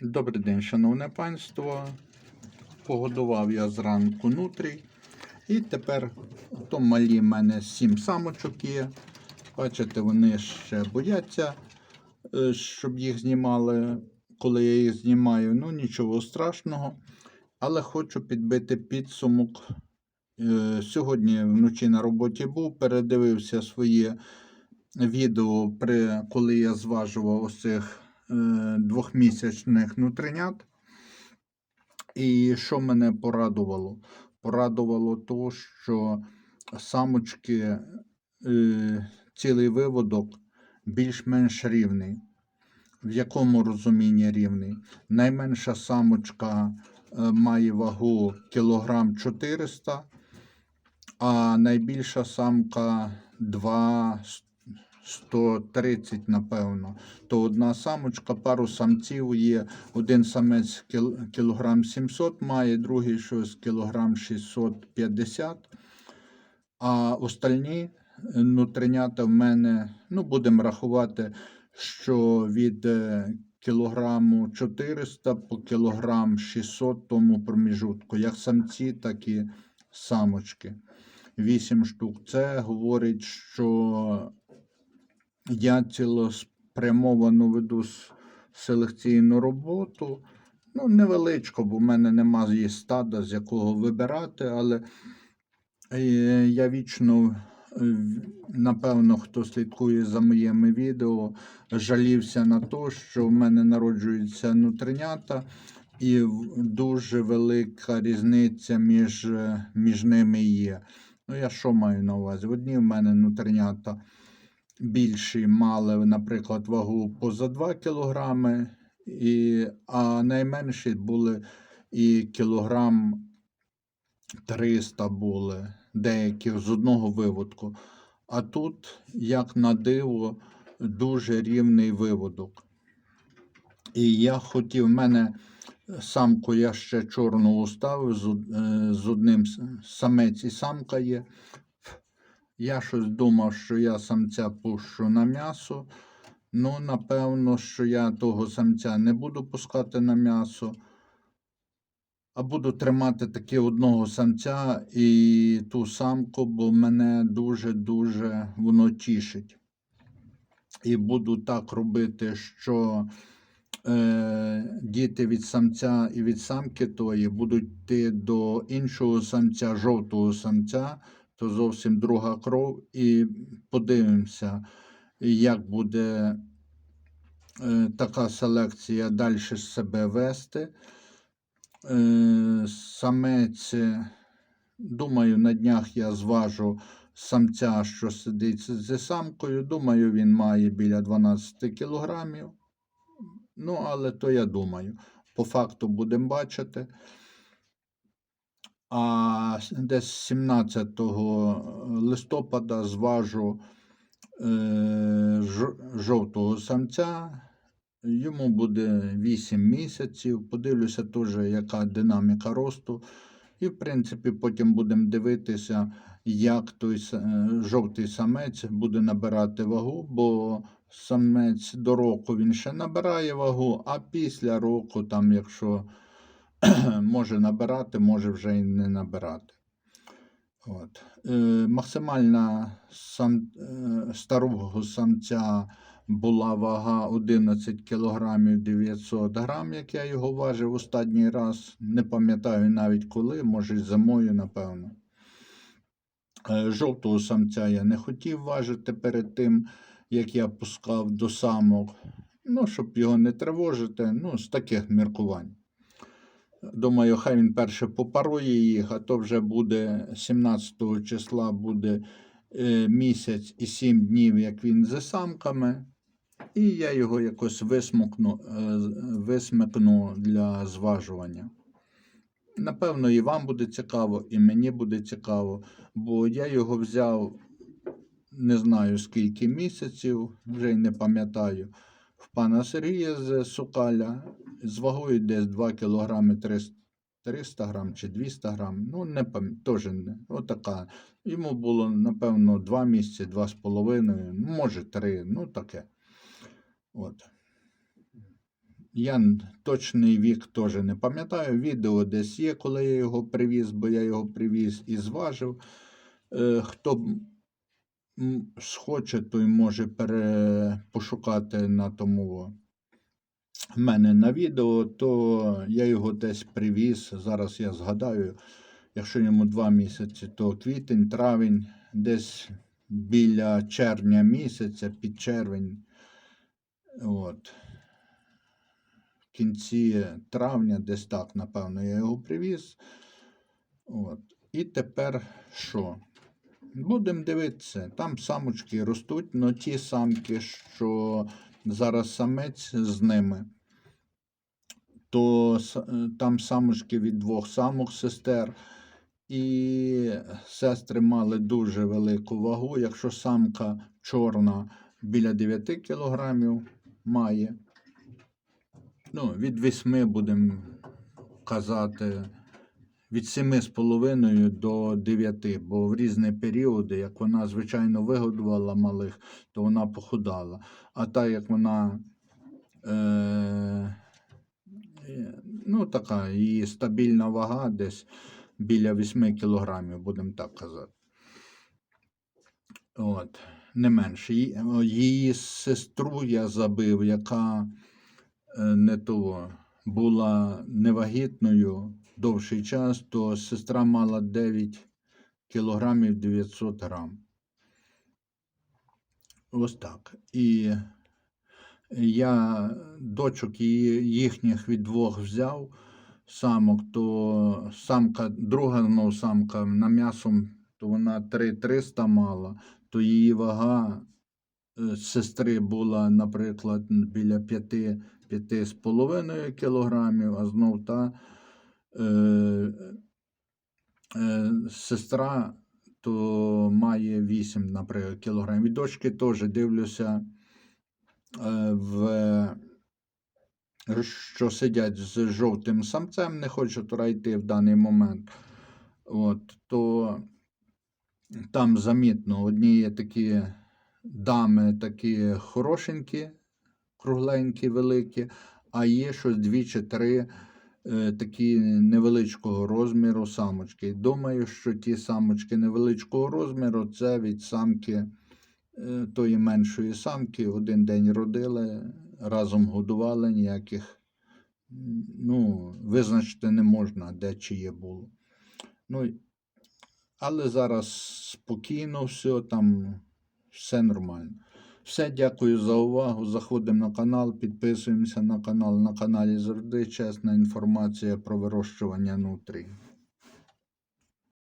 Добрий день, шановне панство. Погодував я зранку нутрій. І тепер то малі в мене сім самочок є. Бачите, вони ще бояться, е, щоб їх знімали, коли я їх знімаю. Ну, нічого страшного. Але хочу підбити підсумок. Е, Сьогодні вночі на роботі був, передивився своє відео, коли я зважував ось цих двохмісячних нутринят. І що мене порадувало? Порадувало то, що самочки, е, цілий виводок більш-менш рівний. В якому розумінні рівний? Найменша самочка е, має вагу кілограм 400, а найбільша самка 2 130, напевно. То одна самочка, пару самців є. Один самець кілограм 700 має, другий щось кілограм 650. А остальні е, нутринята в мене, ну, будемо рахувати, що від е, кілограму 400 по кілограм 600 тому проміжутку, як самці, так і самочки. 8 штук. Це говорить, що я цілеспрямовано веду селекційну роботу. Ну, невеличко, бо в мене нема є стада, з якого вибирати, але е, я вічно, е, напевно, хто слідкує за моїми відео, жалівся на те, що в мене народжуються нутринята, і дуже велика різниця між, е, між ними є. Ну, я що маю на увазі? Одні в мене нутринята більші мали, наприклад, вагу поза 2 кілограми, і, а найменші були і кілограм 300 були, деякі з одного виводку. А тут, як на диво, дуже рівний виводок. І я хотів, в мене самку я ще чорну уставив, з, е, з одним самець і самка є. Я щось думав, що я самця пущу на м'ясо. Ну, напевно, що я того самця не буду пускати на м'ясо, а буду тримати таки одного самця і ту самку, бо мене дуже-дуже воно тішить. І буду так робити, що е, діти від самця і від самки тої будуть йти до іншого самця, жовтого самця, то зовсім друга кров, і подивимося, як буде е, така селекція далі себе вести. Е, самець, е, думаю, на днях я зважу самця, що сидить з- самкою. Думаю, він має біля 12 кілограмів. Ну, але то я думаю. По факту будемо бачити. А десь 17 листопада зважу е, жовтого самця. Йому буде 8 місяців. Подивлюся теж, яка динаміка росту. І, в принципі, потім будемо дивитися, як той е, жовтий самець буде набирати вагу, бо самець до року він ще набирає вагу, а після року, там, якщо може набирати, може вже і не набирати. От. Е, максимальна сам, е, старого самця була вага 11 кг 900 грам, як я його важив останній раз. Не пам'ятаю навіть коли, може зимою, напевно. Е, Жовтого самця я не хотів важити перед тим, як я пускав до самок. Ну, щоб його не тривожити, ну, з таких міркувань. Думаю, хай він перше попарує їх, а то вже буде 17 числа буде е, місяць і 7 днів, як він з самками. І я його якось висмокну, е, висмикну для зважування. Напевно, і вам буде цікаво, і мені буде цікаво, бо я його взяв не знаю скільки місяців, вже й не пам'ятаю. В пана Сергія з Сокаля з вагою десь 2 кг 300, 300 грам чи 200 грам. Ну, не теж не. Отака. Йому було, напевно, 2 місяці, 2,5, ну, може 3, ну таке. От. Я точний вік теж не пам'ятаю. Відео десь є, коли я його привіз, бо я його привіз і зважив. Е, Хто схоче, той може пере... пошукати на тому в мене на відео, то я його десь привіз. Зараз я згадаю, якщо йому два місяці, то квітень, травень, десь біля червня місяця, під червень. От. В кінці травня, десь так, напевно, я його привіз. От. І тепер що? Будемо дивитися. Там самочки ростуть, але ті самки, що зараз самець з ними, то там самочки від двох самок сестер. І сестри мали дуже велику вагу. Якщо самка чорна біля 9 кілограмів має, ну, від 8 будемо казати, від 7,5 до 9, бо в різні періоди, як вона звичайно вигодувала малих, то вона похудала. А так як вона е, е, ну, така її стабільна вага десь біля 8 кілограмів, будемо так казати. От, не менше. Її, сестру я забив, яка е, не того була невагітною довший час, то сестра мала 9 кілограмів 900 грам. Ось так. І я дочок їхніх від двох взяв самок, то самка, друга ну, самка на м'ясом, то вона 3300 мала, то її вага е, сестри була, наприклад, біля 5, 5,5 кілограмів, а знов та сестра то має 8, наприклад, кілограмів. Дочки теж дивлюся е, в що сидять з жовтим самцем, не хочу туди йти в даний момент. От, то там замітно, одні є такі дами, такі хорошенькі, кругленькі, великі, а є щось дві чи три е, такі невеличкого розміру самочки. Думаю, що ті самочки невеличкого розміру це від самки е, тої меншої самки один день родили, разом годували, ніяких ну, визначити не можна, де чиє було. Ну, але зараз спокійно все, там все нормально. Все, дякую за увагу. Заходимо на канал, підписуємося на канал. На каналі завжди чесна інформація про вирощування нутрій.